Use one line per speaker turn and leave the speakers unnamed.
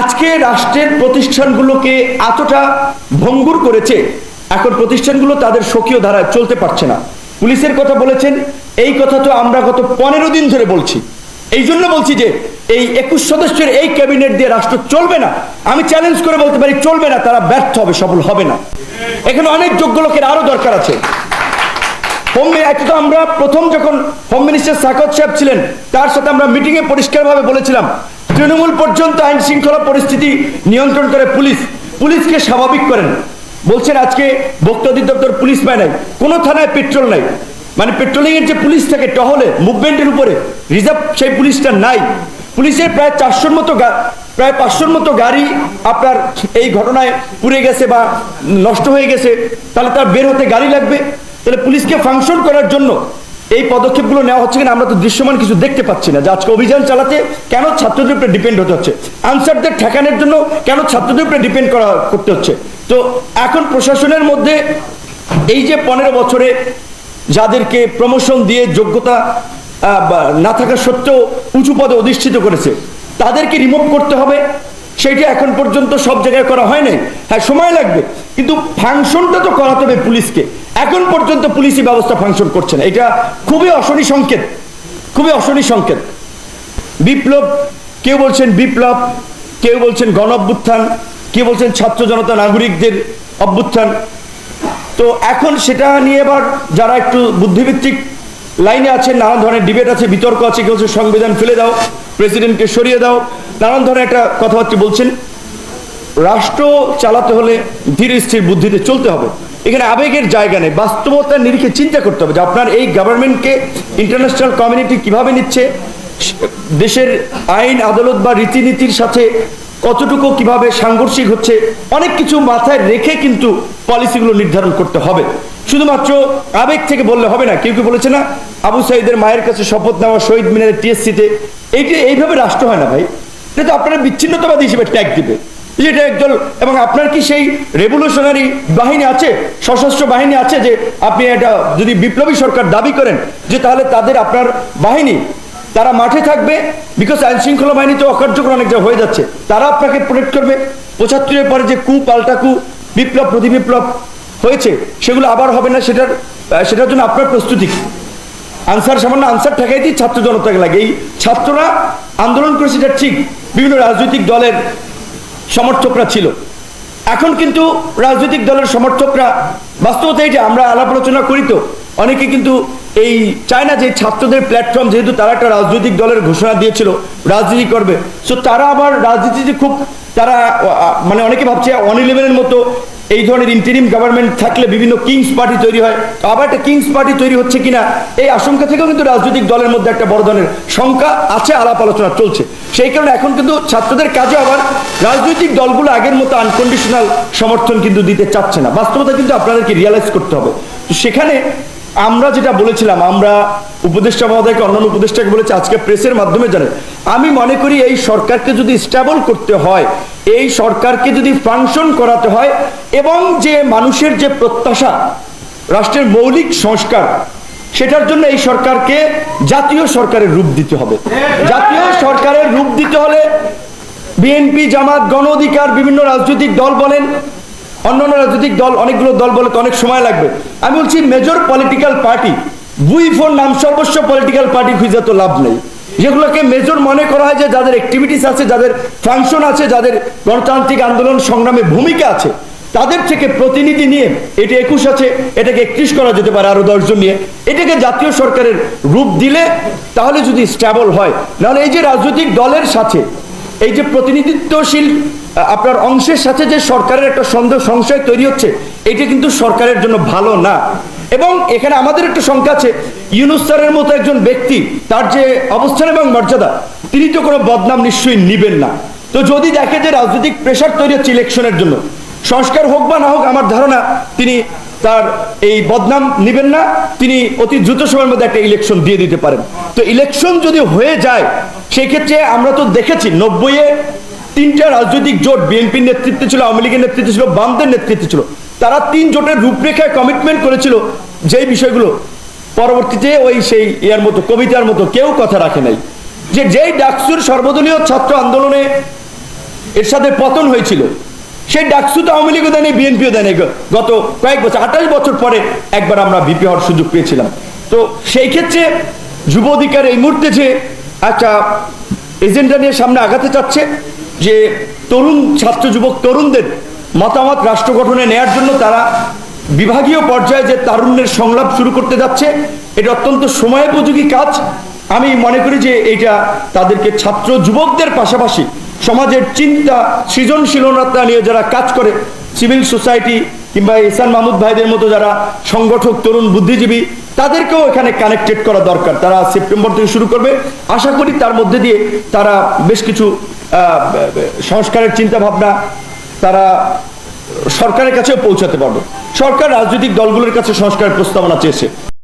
আজকে রাষ্ট্রের প্রতিষ্ঠানগুলোকে এতটা ভঙ্গুর করেছে, এখন প্রতিষ্ঠানগুলো তাদের স্বকীয় ধারায় চলতে পারছে না। পুলিশের কথা বলেছেন, এই কথা তো আমরা গত পনেরো দিন ধরে বলছি। এই জন্য বলছি যে, এই একুশ সদস্যের এই ক্যাবিনেট দিয়ে রাষ্ট্র চলবে না। আমি চ্যালেঞ্জ করে বলতে পারি, চলবে না, তারা ব্যর্থ হবে, সফল হবে না। এখানে অনেক যোগ্য লোকের আরও দরকার আছে। হোম একটা তো আমরা প্রথম যখন হোম মিনিস্টার সাকত সাহেব ছিলেন, তার সাথে আমরা মিটিংয়ে পরিষ্কারভাবে বলেছিলাম, তৃণমূল পর্যন্ত আইন শৃঙ্খলা পরিস্থিতি নিয়ন্ত্রণ করে পুলিশ, পুলিশকে স্বাভাবিক করেন। বলছেন আজকে ভক্ত অধিদপ্তর পুলিশ পায় নাই, কোনো থানায় পেট্রোল নাই। মানে পেট্রোলিং এর যে পুলিশ থাকে টহলে, মুভমেন্টের উপরে, রিজার্ভ সেই পুলিশটা নাই। পুলিশের প্রায় চারশোর মতো প্রায় পাঁচশোর মতো গাড়ি আপনার এই ঘটনায় পুড়ে গেছে বা নষ্ট হয়ে গেছে, তাহলে তার বের হতে গাড়ি লাগবে। তাহলে পুলিশকে ফাংশন করার জন্য এই পদক্ষেপগুলো নেওয়া হচ্ছে কিনা আমরা তো দৃশ্যমান কিছু দেখতে পাচ্ছি না। যে আজকে অভিযান চালাতে কেন ছাত্রদের উপরে ডিপেন্ড হতে হচ্ছে? আনসারদের ঠেকানোর জন্য কেন ছাত্রদের উপরে ডিপেন্ড করা করতে হচ্ছে? তো এখন প্রশাসনের মধ্যে এই যে পনেরো বছরে যাদেরকে প্রমোশন দিয়ে যোগ্যতা না থাকা সত্ত্বেও উঁচু পদে অধিষ্ঠিত করেছে, তাদেরকে রিমুভ করতে হবে। সেইটা এখন পর্যন্ত সব জায়গায় করা হয় নাই। হ্যাঁ সময় লাগবে। কিন্তু ফাংশনটা তো করাতে হবে পুলিশকে। এখন পর্যন্ত পুলিশি ব্যবস্থা ফাংশন করছে না। এটা খুবই অশনি সংকেত। খুবই অশনি সংকেত। বিপ্লব, কেউ বলছেন বিপ্লব, কেউ বলছেন গণ অভ্যুত্থান কেউ বলছেন ছাত্র জনতা নাগরিকদের অভ্যুত্থান। তো এখন সেটা নিয়ে এবার যারা একটু বুদ্ধিভিত্তিক লাইনে আছে নানান ধরনের ডিবেট আছে, বিতর্ক আছে, কেউ সংবিধান ফেলে দাও, প্রেসিডেন্টকে সরিয়ে দাও, নানান ধরনের একটা কথাবার্তা বলছেন। রাষ্ট্র চালাতে হলে ধীর স্থির বুদ্ধিতে চলতে হবে। এখানে আবেগের জায়গা নেই, বাস্তবতার নিরিখে চিন্তা করতে হবে যে আপনার এই গভর্নমেন্টকে ইন্টারন্যাশনাল কমিউনিটি কীভাবে নিচ্ছে, দেশের আইন, আদালত বা রীতিনীতির সাথে কতটুকু কীভাবে সাংঘর্ষিক হচ্ছে, অনেক কিছু মাথায় রেখে কিন্তু পলিসিগুলো নির্ধারণ করতে হবে। শুধুমাত্র আবেগ থেকে বললে হবে না, কেউ কেউ বলেছে না, আবু সাইদের মায়ের কাছে শপথ নেওয়া শহীদ মিনারের টিএসসিতে এইটা এইভাবে রাষ্ট্র হয় না ভাই। এটা তো আপনারা বিচ্ছিন্নতাবাদী হিসেবে ট্যাগ দিবে। যেটা একদল, এবং আপনার কি সেই রেভলিউশনারি বাহিনী আছে, সশস্ত্র বাহিনী আছে যে আপনি এটা যদি বিপ্লবী সরকার দাবি করেন, যে তাহলে তাদের আপনার বাহিনী, তারা মাঠে থাকবে বিকজ আইন শৃঙ্খলা বাহিনী তো অকার্যকর অনেক জায়গায় হয়ে যাচ্ছে, তারা আপনাকে প্রোটেক্ট করবে। পঁচাত্তরের পরে যে কু পাল্টা কু বিপ্লব, প্রতি বিপ্লব হয়েছে, সেগুলো আবার হবে না, সেটার সেটার জন্য আপনার প্রস্তুতি? আনসার, সামান্য আনসার ঠেকাই দিয়ে ছাত্র জনতাকে লাগে। এই ছাত্ররা আন্দোলন করেছে, এটা ঠিক। বিভিন্ন রাজনৈতিক দলের সমর্থকরা ছিল। এখন কিন্তু রাজনৈতিক দলের সমর্থকরা, বাস্তবতা এটা আমরা আলাপ আলোচনা করি তো, অনেকে কিন্তু এই চায়না যে ছাত্রদের প্ল্যাটফর্ম যেহেতু তারা একটা রাজনৈতিক দলের ঘোষণা দিয়েছিল, রাজনীতি করবে। সো তারা আবার রাজনীতিতে খুব, তারা মানে অনেকে ভাবছে অন ইলেভেনের মতো এই ধরনের ইন্টারিম গভর্নমেন্ট থাকলে বিভিন্ন কিংস পার্টি তৈরি হয়। তো আবার একটা কিংস পার্টি তৈরি হচ্ছে কিনা, এই আশঙ্কা থেকেও কিন্তু রাজনৈতিক দলের মধ্যে একটা বড় ধরনের শঙ্কা আছে, আলাপ আলোচনা চলছে। সেই কারণে এখন কিন্তু ছাত্রদের কাজে আবার রাজনৈতিক দলগুলো আগের মতো আনকন্ডিশনাল সমর্থন কিন্তু দিতে চাচ্ছে না। বাস্তবতা কিন্তু আপনাদেরকে রিয়ালাইজ করতে হবে। তো সেখানে আমরা যেটা বলেছিলাম, আমরা উপদেষ্টা মহোদয়কে, অন্যান্য উপদেষ্টাকে বলেছি, আজকে প্রেসের মাধ্যমে জানেন আমি মনে করি এই সরকারকে যদি স্টেবল করতে হয়, এই সরকারকে যদি ফাংশন করাতে হয়, এবং যে মানুষের যে প্রত্যাশা, রাষ্ট্রের মৌলিক সংস্কার, সেটার জন্য এই সরকারকে জাতীয় সরকারের রূপ দিতে হবে। জাতীয় সরকারের রূপ দিতে হলে বিএনপি, জামাত, গণ অধিকার, বিভিন্ন রাজনৈতিক দল বলেন অন্যান্য রাজনৈতিক দল, অনেকগুলো দল বলে তো অনেক সময় লাগবে। আমি বলছি মেজর পলিটিক্যাল পার্টি বুই ফোর নাম সর্বস্ব পলিটিক্যাল পার্টি খুঁজে তো লাভ নেই। যেগুলোকে মেজর মনে করা হয় যে যাদের অ্যাক্টিভিটিস আছে, যাদের ফাংশন আছে, যাদের গণতান্ত্রিক আন্দোলন সংগ্রামে ভূমিকা আছে, তাদের থেকে প্রতিনিধি নিয়ে এটা একুশ আছে, এটাকে একত্রিশ করা যেতে পারে আরও দশজন নিয়ে। এটাকে জাতীয় সরকারের রূপ দিলে তাহলে যদি স্ট্যাবল হয়, নাহলে এই যে রাজনৈতিক দলের সাথে এই যে প্রতিনিধিত্বশীল আপনার অংশের সাথে যে সরকারের একটা সন্দেহ, সংশয় তৈরি হচ্ছে, এটা কিন্তু সরকারের জন্য ভালো না। এবং এখানে আমাদের একটা সংখ্যা আছে, ইউনুস স্যারের মতো একজন ব্যক্তি, তার যে অবস্থান এবং মর্যাদা, তিনি তো কোনো বদনাম নিশ্চয়ই নিবেন না। তো যদি দেখে যে রাজনৈতিক প্রেশার তৈরি হচ্ছে ইলেকশনের জন্য, সংস্কার হোক বা না হোক, আমার ধারণা, তিনি তার এই বদনাম নিবেন না, তিনি অতি দ্রুত সময়ের মধ্যে একটা ইলেকশন দিয়ে দিতে পারেন। তো ইলেকশন যদি হয়ে যায়, সেই ক্ষেত্রে আমরা তো দেখেছি, নব্বইয়ে তিনটা রাজনৈতিক জোট, বিএনপির নেতৃত্বে ছিল, আওয়ামী লীগের নেতৃত্বে ছিল, বামদের নেতৃত্বে ছিল, তারা তিন জোটের রূপরেখায় কমিটমেন্ট করেছিল যেই বিষয়গুলো। পরবর্তীতে ওই সেই ইয়ার মতো, কবিতার মতো কেউ কথা রাখে নাই। যে যেই ডাকসুর সর্বদলীয় ছাত্র আন্দোলনে এর সাথে পতন হয়েছিল সেই ডাকসু তো আওয়ামী লীগও দেয়নি, বিএনপিও দেয়নি গত কয়েক বছর, আঠাশ বছর পরে একবার আমরা ভিপি হওয়ার সুযোগ পেয়েছিলাম। তো সেই ক্ষেত্রে যুব অধিকার এই মুহূর্তে যে একটা এজেন্ডা নিয়ে সামনে আগাতে চাচ্ছে, যে তরুণ ছাত্র যুবক তরুণদের মতামত রাষ্ট্র গঠনে নেয়ার জন্য তারা বিভাগীয় পর্যায়ে যে তারুণ্যের সংলাপ শুরু করতে যাচ্ছে, এটা অত্যন্ত সময়োপযোগী কাজ। আমি মনে করি যে এটা তাদেরকে ছাত্র যুবকদের পাশাপাশি সমাজের চিন্তা সৃজনশীলতা নিয়ে যারা কাজ করে সিভিল সোসাইটি কিংবা ইসান মাহমুদ ভাইদের মতো যারা সংগঠক, তরুণ বুদ্ধিজীবী, তাদেরকেও এখানে কানেক্টেড করা দরকার। তারা সেপ্টেম্বর থেকে শুরু করবে। আশা করি তার মধ্যে দিয়ে তারা বেশ কিছু সংস্কারের চিন্তা ভাবনা তারা সরকারের কাছেও পৌঁছাতে পারবে। সরকার রাজনৈতিক দলগুলোর কাছে সংস্কারের প্রস্তাবনা চেয়েছে।